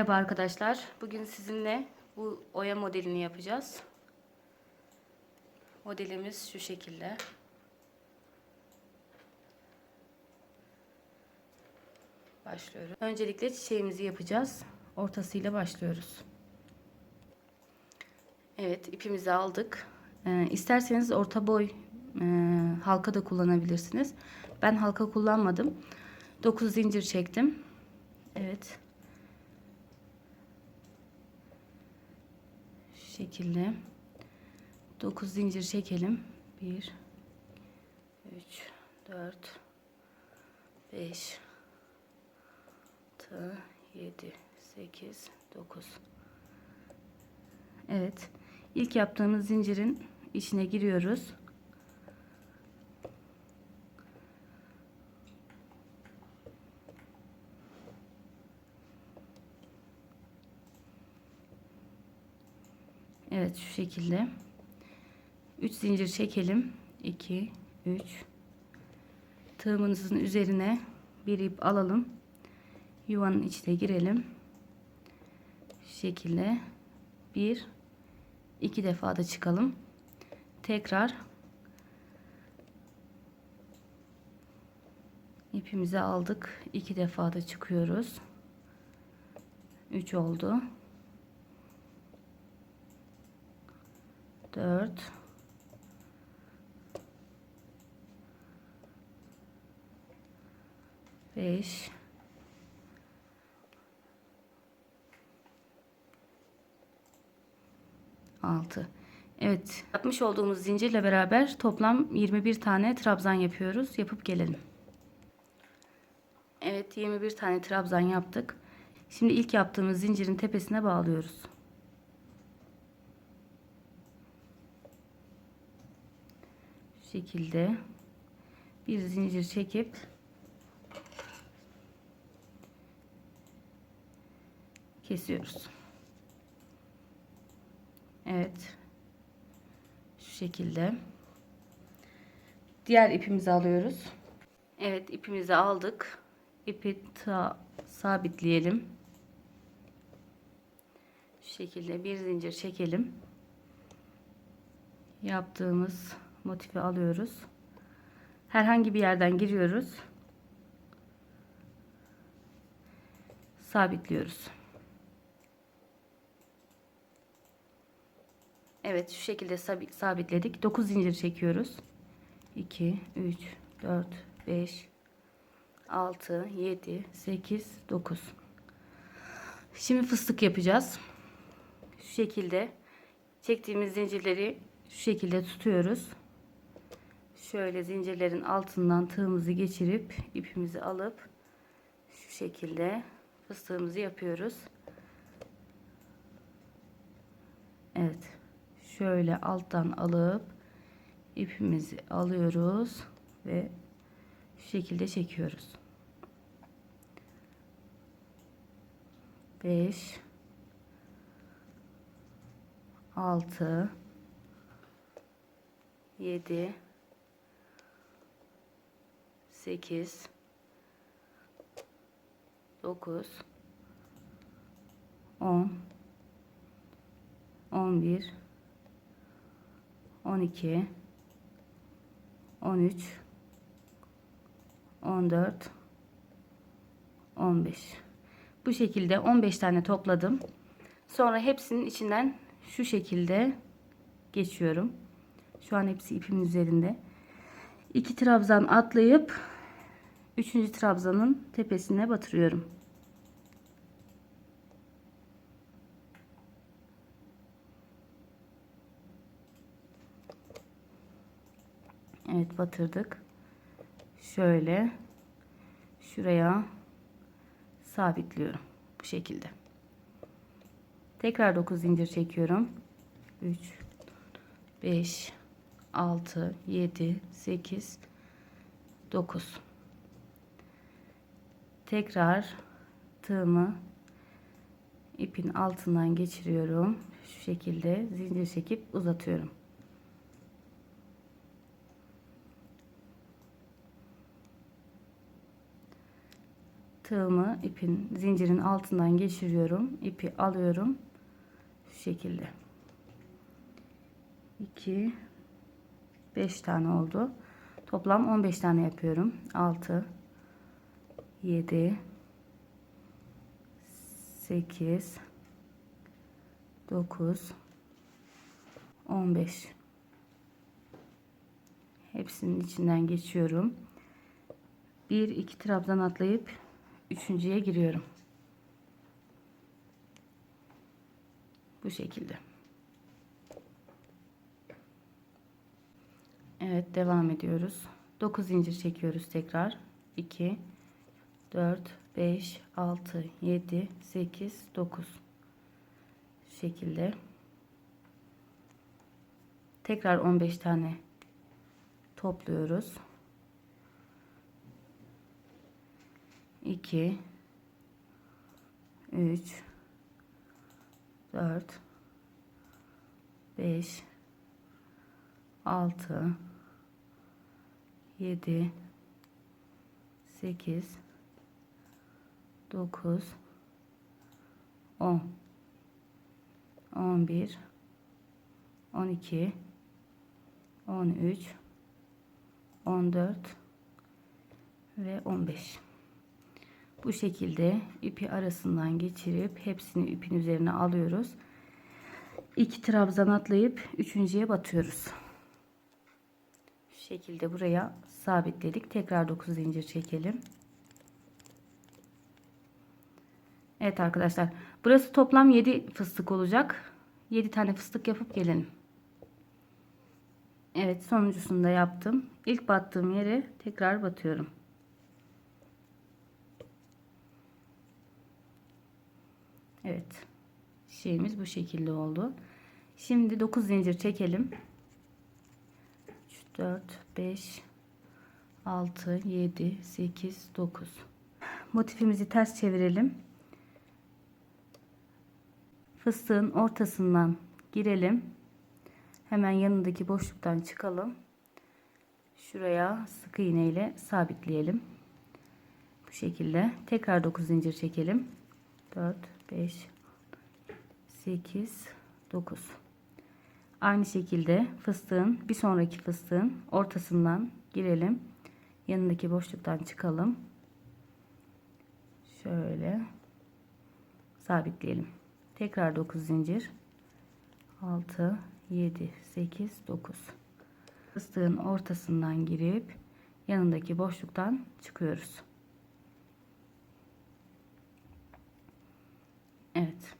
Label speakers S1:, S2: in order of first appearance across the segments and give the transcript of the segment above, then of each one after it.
S1: Merhaba arkadaşlar. Bugün sizinle bu oya modelini yapacağız. Modelimiz şu şekilde. Başlıyorum. Öncelikle çiçeğimizi yapacağız. Ortasıyla başlıyoruz. Evet, ipimizi aldık. Ee, isterseniz orta boy e, halka da kullanabilirsiniz. Ben halka kullanmadım. 9 zincir çektim. Evet. Şu şekilde 9 zincir çekelim. 1 3 4 5 6 7 8 9 Evet. İlk yaptığımız zincirin içine giriyoruz. Evet şu şekilde. 3 zincir çekelim. 2 3 Tığımızın üzerine bir ip alalım. Yuvanın içine girelim. Şu şekilde bir iki defa da çıkalım. Tekrar ipimizi aldık. iki defa da çıkıyoruz. 3 oldu. 4 5 6 Evet yapmış olduğumuz zincirle beraber toplam 21 tane trabzan yapıyoruz. Yapıp gelelim. Evet 21 tane trabzan yaptık. Şimdi ilk yaptığımız zincirin tepesine bağlıyoruz şekilde bir zincir çekip kesiyoruz. Evet. Şu şekilde. Diğer ipimizi alıyoruz. Evet ipimizi aldık. İpi sabitleyelim. Şu şekilde bir zincir çekelim. Yaptığımız motifi alıyoruz. Herhangi bir yerden giriyoruz. Sabitliyoruz. Evet şu şekilde sabitledik. 9 zincir çekiyoruz. 2 3 4 5 6 7 8 9 Şimdi fıstık yapacağız. Şu şekilde çektiğimiz zincirleri şu şekilde tutuyoruz. Şöyle zincirlerin altından tığımızı geçirip ipimizi alıp şu şekilde fıstığımızı yapıyoruz. Evet. Şöyle alttan alıp ipimizi alıyoruz ve şu şekilde çekiyoruz. 5 6 7 8 9 10 11 12 13 14 15 bu şekilde 15 tane topladım. Sonra hepsinin içinden şu şekilde geçiyorum. Şu an hepsi ipimin üzerinde iki trabzan atlayıp üçüncü trabzanın tepesine batırıyorum Evet batırdık. Şöyle şuraya sabitliyorum. Bu şekilde. Tekrar 9 zincir çekiyorum. 3 5 6 7 8 9 Tekrar tığımı ipin altından geçiriyorum. Şu şekilde zincir çekip uzatıyorum. tığımı ipin zincirin altından geçiriyorum. İpi alıyorum. Şu şekilde. 2 5 tane oldu. Toplam 15 tane yapıyorum. 6 7 8 9 15 Hepsinin içinden geçiyorum. 1 2 trabzan atlayıp üçüncüye giriyorum. Bu şekilde. Evet devam ediyoruz. 9 zincir çekiyoruz tekrar. 2 4 5 6 7 8 9 Şu şekilde. Tekrar 15 tane topluyoruz. 2 3 4 5 6 7 8 9 10 11 12 13 14 ve 15 bu şekilde ipi arasından geçirip hepsini ipin üzerine alıyoruz. 2 trabzan atlayıp üçüncüye batıyoruz şekilde buraya sabitledik tekrar 9 zincir çekelim Evet arkadaşlar burası toplam 7 fıstık olacak 7 tane fıstık yapıp gelelim Evet sonuncusunu da yaptım. İlk battığım yere tekrar batıyorum. Evet. Şeyimiz bu şekilde oldu. Şimdi 9 zincir çekelim. 3 4 5 6 7 8 9 Motifimizi ters çevirelim. Fıstığın ortasından girelim. Hemen yanındaki boşluktan çıkalım. Şuraya sık iğne ile sabitleyelim. Bu şekilde. Tekrar 9 zincir çekelim. 4, 5, 8, 9. Aynı şekilde fıstığın bir sonraki fıstığın ortasından girelim. Yanındaki boşluktan çıkalım. Şöyle sabitleyelim. Tekrar 9 zincir. 6 7 8 9 fıstığın ortasından girip yanındaki boşluktan çıkıyoruz. Evet.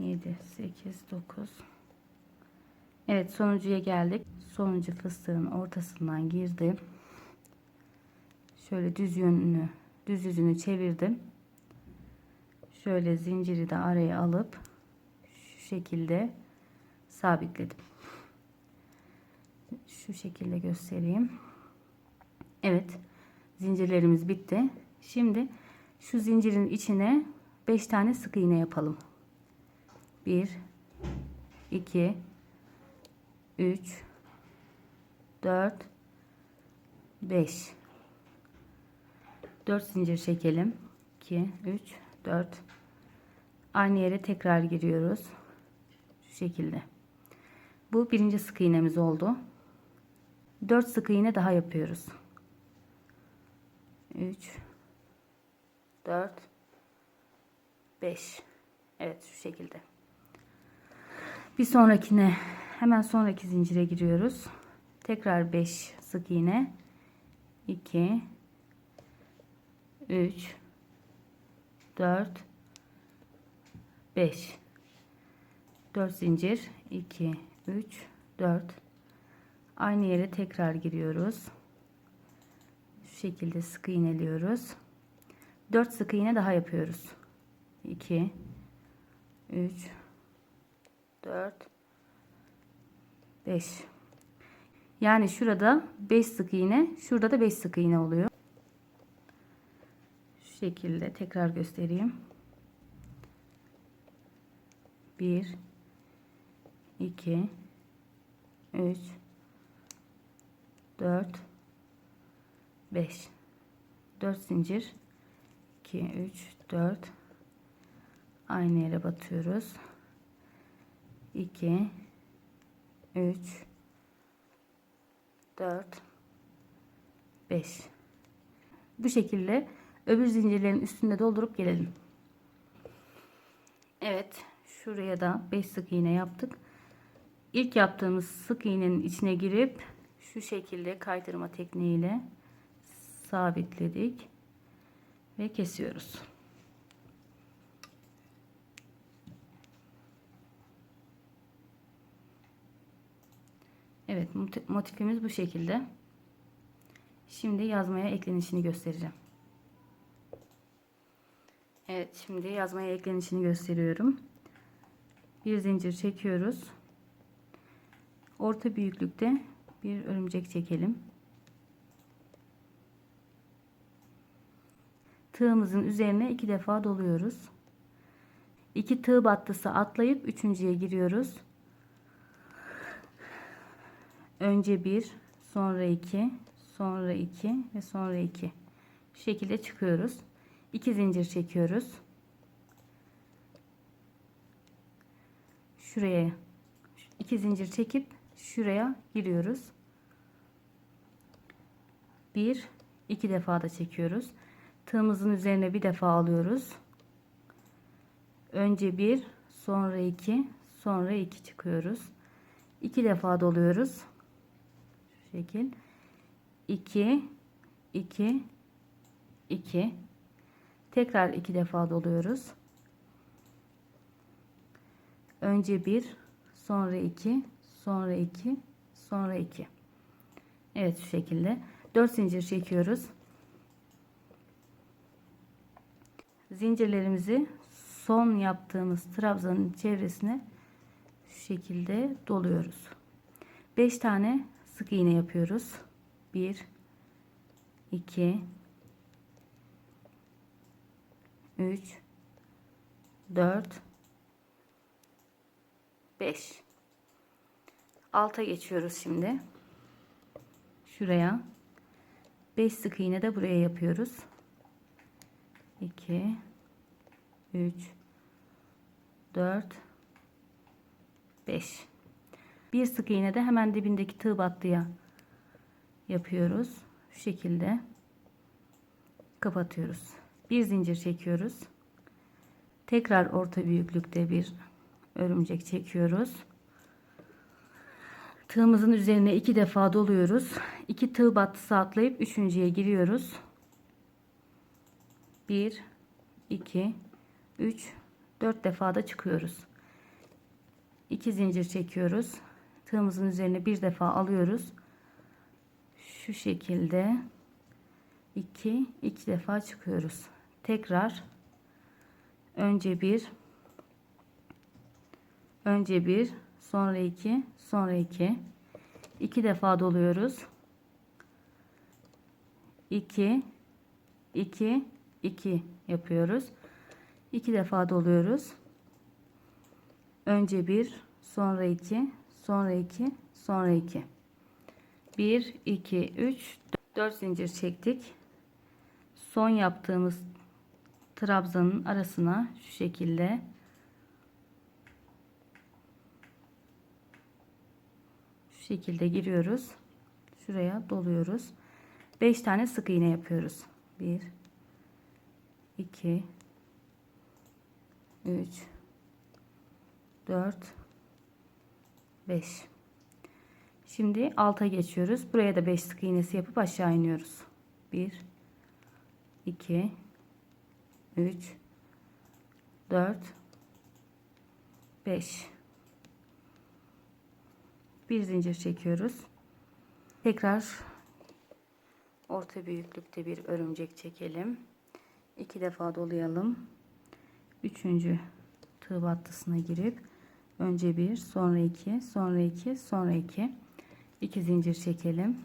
S1: 7 8 9 Evet sonuncuya geldik. Sonuncu fıstığın ortasından girdim. Şöyle düz yönünü düz yüzünü çevirdim. Şöyle zinciri de araya alıp şu şekilde sabitledim. Şu şekilde göstereyim. Evet. Zincirlerimiz bitti. Şimdi şu zincirin içine 5 tane sık iğne yapalım. 1 2 3 4 5 4 zincir çekelim. 2 3 4 aynı yere tekrar giriyoruz. Şu şekilde. Bu birinci sık iğnemiz oldu. 4 sık iğne daha yapıyoruz. 3 4 5 Evet şu şekilde bir sonrakine hemen sonraki zincire giriyoruz. Tekrar 5 sık iğne. 2 3 4 5 4 zincir. 2 3 4 aynı yere tekrar giriyoruz. Şu şekilde sık iğneliyoruz. 4 sık iğne daha yapıyoruz. 2 3 4 5 yani şurada 5 sık iğne şurada da 5 sık iğne oluyor. Şu şekilde tekrar göstereyim. 1 2 3 4 5 4 zincir. 2 3 4 aynı yere batıyoruz 2 3 4 5 bu şekilde öbür zincirlerin üstünde doldurup gelelim. Evet şuraya da 5 sık iğne yaptık. İlk yaptığımız sık iğnenin içine girip şu şekilde kaydırma tekniğiyle sabitledik ve kesiyoruz. Evet motifimiz bu şekilde. Şimdi yazmaya eklenişini göstereceğim. Evet şimdi yazmaya eklenişini gösteriyorum. Bir zincir çekiyoruz. Orta büyüklükte bir örümcek çekelim. Tığımızın üzerine iki defa doluyoruz. İki tığ battısı atlayıp üçüncüye giriyoruz. Önce bir, sonra iki, sonra iki ve sonra iki. Şu şekilde çıkıyoruz. İki zincir çekiyoruz. Şuraya iki zincir çekip şuraya giriyoruz. Bir, iki defa da çekiyoruz. Tığımızın üzerine bir defa alıyoruz. Önce bir, sonra iki, sonra iki çıkıyoruz. İki defa doluyoruz. Şekil. İki, iki, iki. Tekrar iki defa doluyoruz. Önce bir, sonra iki, sonra 2 sonra 2 Evet şu şekilde 4 zincir çekiyoruz zincirlerimizi son yaptığımız trabzanın çevresine şu şekilde doluyoruz 5 tane sık iğne yapıyoruz. 1 2 3 4 5 alta geçiyoruz şimdi. Şuraya. 5 sık iğne de buraya yapıyoruz. 2 3 4 5 bir sık iğne de hemen dibindeki tığ battıya yapıyoruz şu şekilde kapatıyoruz bir zincir çekiyoruz tekrar orta büyüklükte bir örümcek çekiyoruz Tığımızın üzerine iki defa doluyoruz. İki tığ battısı atlayıp üçüncüye giriyoruz. 1 2 3 4 defa da çıkıyoruz. 2 zincir çekiyoruz. Tığımızın üzerine bir defa alıyoruz. Şu şekilde 2 2 defa çıkıyoruz. Tekrar önce bir önce bir sonra 2 sonra 2 2 defa doluyoruz 2 2 2 yapıyoruz 2 defa doluyoruz önce 1 sonra 2 sonra 2 sonra 2 1 2 3 4 zincir çektik son yaptığımız trabzanın arasına şu şekilde şekilde giriyoruz. Şuraya doluyoruz. 5 tane sık iğne yapıyoruz. 1 2 3 4 5 Şimdi alta geçiyoruz. Buraya da 5 sık iğnesi yapıp aşağı iniyoruz. 1 2 3 4 5 bir zincir çekiyoruz. Tekrar orta büyüklükte bir örümcek çekelim. İki defa dolayalım. Üçüncü tığ battısına girip önce bir, sonra iki, sonra iki, sonra iki. İki zincir çekelim.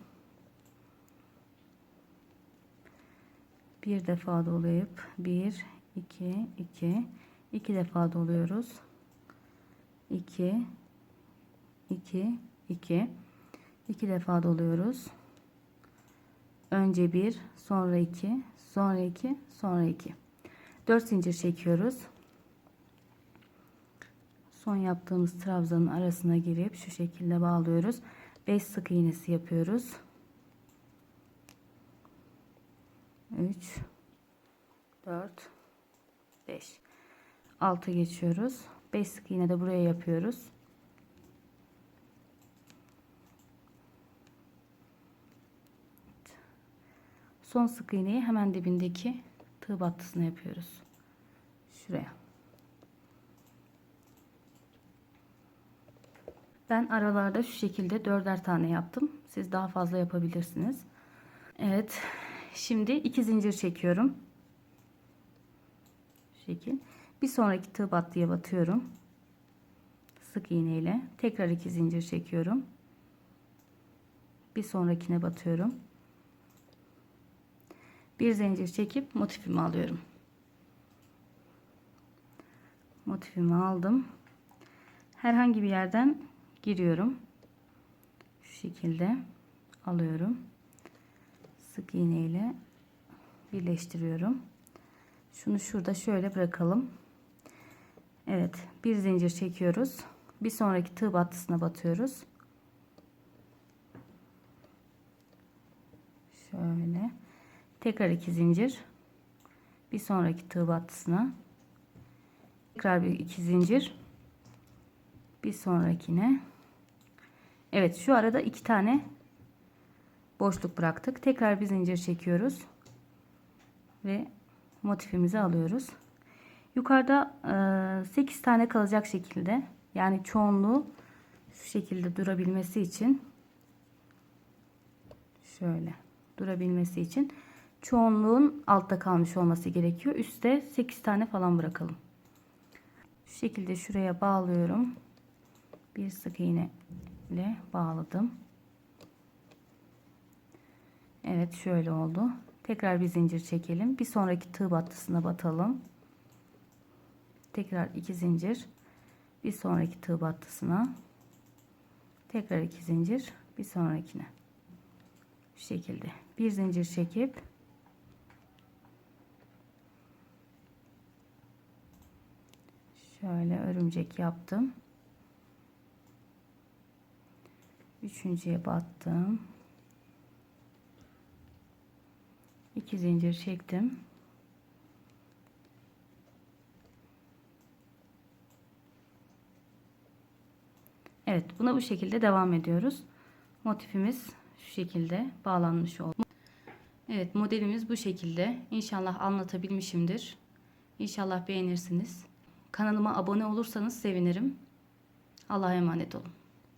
S1: Bir defa dolayıp bir, iki, iki, iki defa doluyoruz. İki, iki, iki, iki defa doluyoruz. Önce bir, sonra iki, sonra iki, sonra iki. Dört zincir çekiyoruz. Son yaptığımız trabzanın arasına girip şu şekilde bağlıyoruz. 5 sık iğnesi yapıyoruz. 3 4 5 6 geçiyoruz. 5 sık iğne de buraya yapıyoruz. Son sık iğneyi hemen dibindeki tığ battısına yapıyoruz. Şuraya. Ben aralarda şu şekilde dörder tane yaptım. Siz daha fazla yapabilirsiniz. Evet. Şimdi iki zincir çekiyorum. Şu şekil. Bir sonraki tığ battıya batıyorum. Sık iğne ile tekrar iki zincir çekiyorum. Bir sonrakine batıyorum. Bir zincir çekip motifimi alıyorum. Motifimi aldım. Herhangi bir yerden giriyorum. Şu şekilde alıyorum. Sık iğne ile birleştiriyorum. Şunu şurada şöyle bırakalım. Evet, bir zincir çekiyoruz. Bir sonraki tığ battısına batıyoruz. Şöyle. Tekrar iki zincir. Bir sonraki tığ battısına. Tekrar bir iki zincir. Bir sonrakine. Evet şu arada iki tane boşluk bıraktık. Tekrar bir zincir çekiyoruz. Ve motifimizi alıyoruz. Yukarıda 8 tane kalacak şekilde yani çoğunluğu şu şekilde durabilmesi için şöyle durabilmesi için çoğunluğun altta kalmış olması gerekiyor. Üste 8 tane falan bırakalım. Şu şekilde şuraya bağlıyorum. Bir sık iğne ile bağladım. Evet şöyle oldu. Tekrar bir zincir çekelim. Bir sonraki tığ battısına batalım. Tekrar iki zincir. Bir sonraki tığ battısına. Tekrar iki zincir. Bir sonrakine. Şu şekilde. Bir zincir çekip şöyle örümcek yaptım. Üçüncüye battım. İki zincir çektim. Evet buna bu şekilde devam ediyoruz. Motifimiz şu şekilde bağlanmış oldu. Evet modelimiz bu şekilde. İnşallah anlatabilmişimdir. İnşallah beğenirsiniz. Kanalıma abone olursanız sevinirim. Allah'a emanet olun.